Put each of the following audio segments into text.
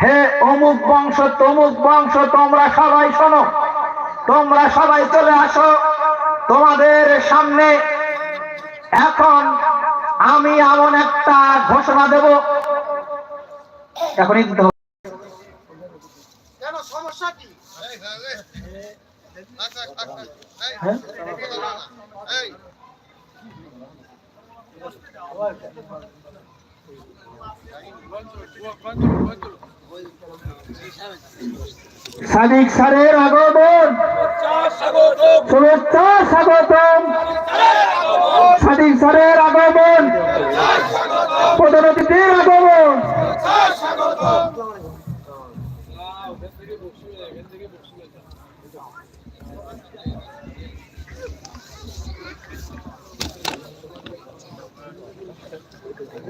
হে অমুক বংশ তমুক বংশ তোমরা সবাই শোনো তোমরা সবাই চলে আসো তোমাদের সামনে এখন আমি এমন একটা ঘোষণা দেব এখন সমস্যা কি হ্যাঁ? এই সাদিক স্যারের আগমন। শুভেচ্ছা স্বাগতম।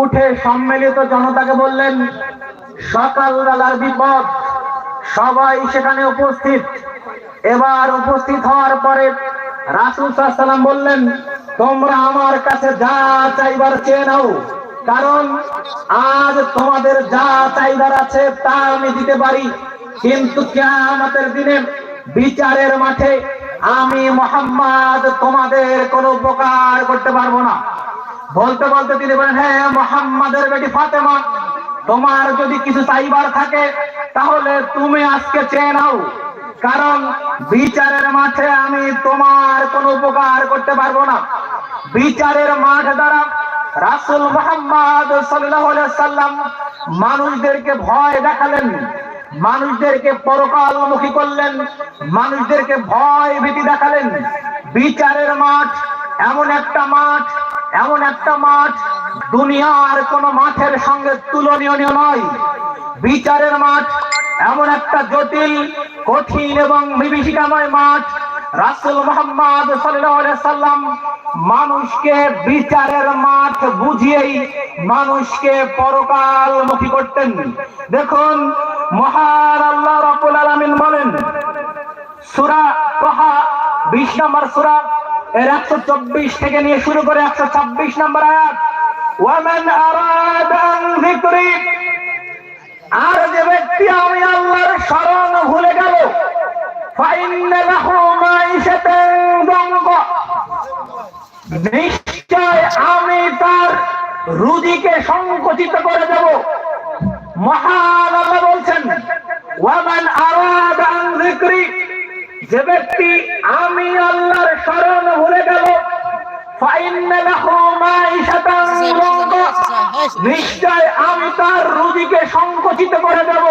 উঠে সম্মিলিত জনতাকে বললেন সকালবেলার বিপদ, সবাই সেখানে উপস্থিত। এবার উপস্থিত হওয়ার পরে রাসুল সাল্লাম বললেন, তোমরা আমার কাছে যা চাইবার চেয়ে নাও, কারণ আজ তোমাদের যা চাইবার আছে তা আমি দিতে পারি। কিন্তু কিয়ামতের দিনে বিচারের মাঠে আমি মোহাম্মদ তোমাদের কোনো উপকার করতে পারব না। বলতে বলতে তিনি বলেন হ্যাঁ মোহাম্মদের বেটি ফাতেমা, তোমার যদি কিছু চাইবার থাকে, তাহলে তুমি আজকে চেয়ে নাও। কারণ বিচারের মাঠে আমি তোমার কোনো উপকার করতে পারব না। বিচারের মাঠ দ্বারা রাসুল মোহাম্মদ সাল্লাম মানুষদেরকে ভয় দেখালেন, মানুষদেরকে পরকালমুখী করলেন, মানুষদেরকে ভয় ভীতি দেখালেন। বিচারের মাঠ এমন একটা মাঠ এমন একটা মাঠ দুনিয়ার কোন মাঠের সঙ্গে তুলনীয় নয়। বিচারের মাঠ এমন একটা জটিল, কঠিন এবং বিভীষিকাময় মাঠ। রাসুল মোহাম্মদ সাল্লাম মানুষকে বিচারের মাঠ বুঝিয়েই মানুষকে পরকালমুখী করতেন। দেখুন, মহান আল্লাহ রাব্বুল আলামিন বলেন, সূরা তোহা 20 নম্বর সূরা এর 124 থেকে নিয়ে শুরু করে 126 নম্বর আয়াত। আর যে ব্যক্তি আমি আল্লাহর শরণ ভুলে গেল নিশ্চয় আমি তার রুজিকে সংকুচিত করে দেব। মহান বলছেন, ওয়ামান আরাদা আন যিকরি যে ব্যক্তি আমি আল্লাহর শরণ ভুলে গেল নিশ্চয় আমি তার রুজিকে সংকুচিত করে দেব।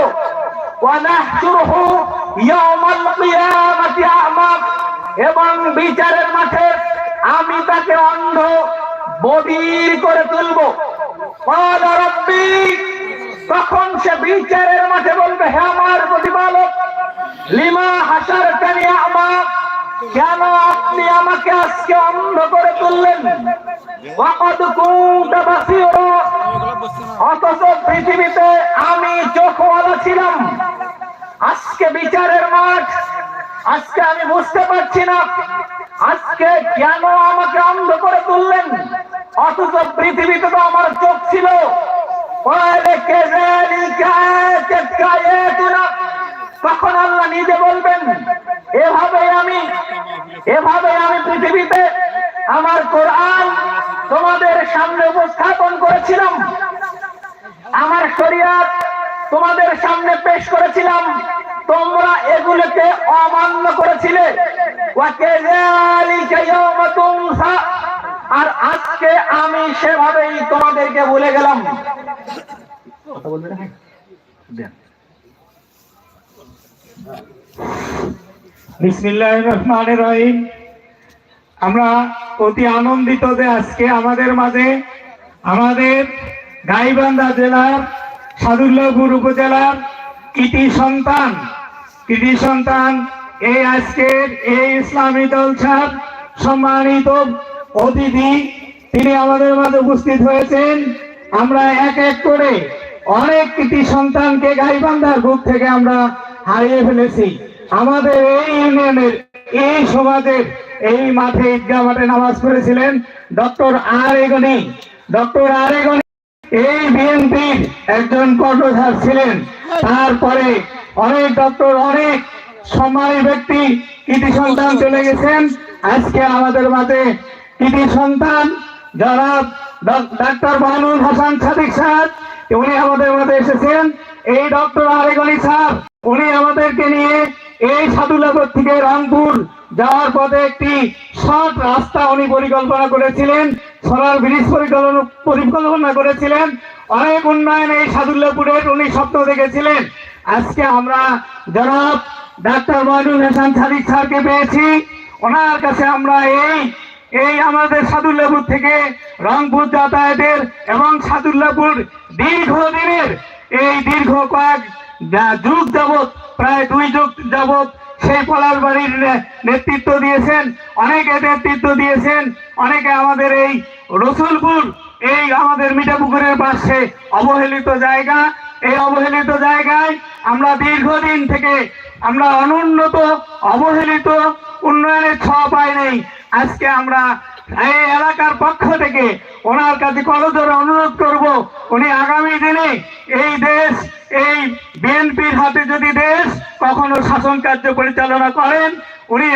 এবং বিচারের মাঠে আমি তাকে অন্ধ বধির করে তুলব। তখন সে বিচারের মাঠে বলবে, হে আমার প্রতিপালক লিমা হাসার কানি আমা কেন আপনি আমাকে আজকে অন্ধ করে তুললেন? অথচ পৃথিবীতে আমি চোখওয়ালা ছিলাম। আজকে বিচারের মাঠ, আজকে আমি বুঝতে পারছি না, আজকে কেন আমাকে অন্ধ করে তুললেন? অথচ পৃথিবীতে তো আমার চোখ ছিল। তখন আল্লাহ নিজে বলবেন এভাবে আমি এভাবে আমি পৃথিবীতে আমার কোরআন তোমাদের সামনে উপস্থাপন করেছিলাম। আমার শরিয়াত তোমাদের সামনে পেশ করেছিলাম। তোমরা এগুলোকে অমান্য করেছিলে। আর আজকে আমি সেভাবেই তোমাদেরকে ভুলে গেলাম। কথা বলবে আমরা অতি আনন্দিত যে আজকে আমাদের মাঝে আমাদের গাইবান্ধা জেলার সাদুল্লাহপুর উপজেলার কৃতি সন্তান কৃতি সন্তান এই আজকের এই ইসলামী সম্মানিত অতিথি। তিনি আমাদের মাঝে উপস্থিত হয়েছেন। আমরা এক এক করে অনেক কৃতি সন্তানকে গাইবান্ধার বুক থেকে আমরা হারিয়ে ফেলেছি। আমাদের এই ইউনিয়নের, এই সমাজের, এই মাঠে ঈদগাহ মাঠে নামাজ পড়েছিলেন ডক্টর আর এগনি ডক্টর আর এগনি এই বিএনপির একজন কর্ণধার ছিলেন। তারপরে অনেক ডক্টর, অনেক সম্মানী ব্যক্তি কৃতি সন্তান চলে গেছেন। আজকে আমাদের মাঝে কৃতি সন্তান যারা ডাক্তার বাহানুল হাসান সাদিক সাহেব, উনি আমাদের মাঝে এসেছেন। এই ডক্টর আরেগনি স্যার। উনি আমাদেরকে নিয়ে এই সাদুল্লাপুর থেকে রংপুর যাওয়ার পথে একটি শর্ট রাস্তা উনি পরিকল্পনা করেছিলেন সোলার ব্রিজ পরিকল্পনা পরিকল্পনা করেছিলেন। অনেক উন্নয়ন এই সাদুল্লাপুরের উনি স্বপ্ন দেখেছিলেন। আজকে আমরা জনাব ডাক্তার মহিনুল হাসান সাদিক স্যারকে পেয়েছি। ওনার কাছে আমরা এই এই আমাদের সাদুল্লাপুর থেকে রংপুর যাতায়াতের এবং সাদুল্লাপুর দীর্ঘদিনের, এই দীর্ঘ কয়েক যা- যুগ যাবৎ, প্রায় দুই যুগ যাবৎ সেই পলার বাড়ির নেতৃত্ব দিয়েছেন, অনেকে নেতৃত্ব দিয়েছেন, অনেকে আমাদের এই রসুলপুর, এই আমাদের মিঠাপুকুরের পাশে অবহেলিত জায়গা। এই অবহেলিত জায়গায় আমরা দীর্ঘদিন থেকে আমরা অনুন্নত, অবহেলিত উন্নয়নের ছোঁয়া পাই নেই। আজকে আমরা এই এলাকার পক্ষ থেকে ওনার কাছে করজোরে অনুরোধ করব, উনি আগামী দিনে এই দেশ, এই বিএনপির হাতে যদি দেশ কখনো শাসন কার্য পরিচালনা করেন উনি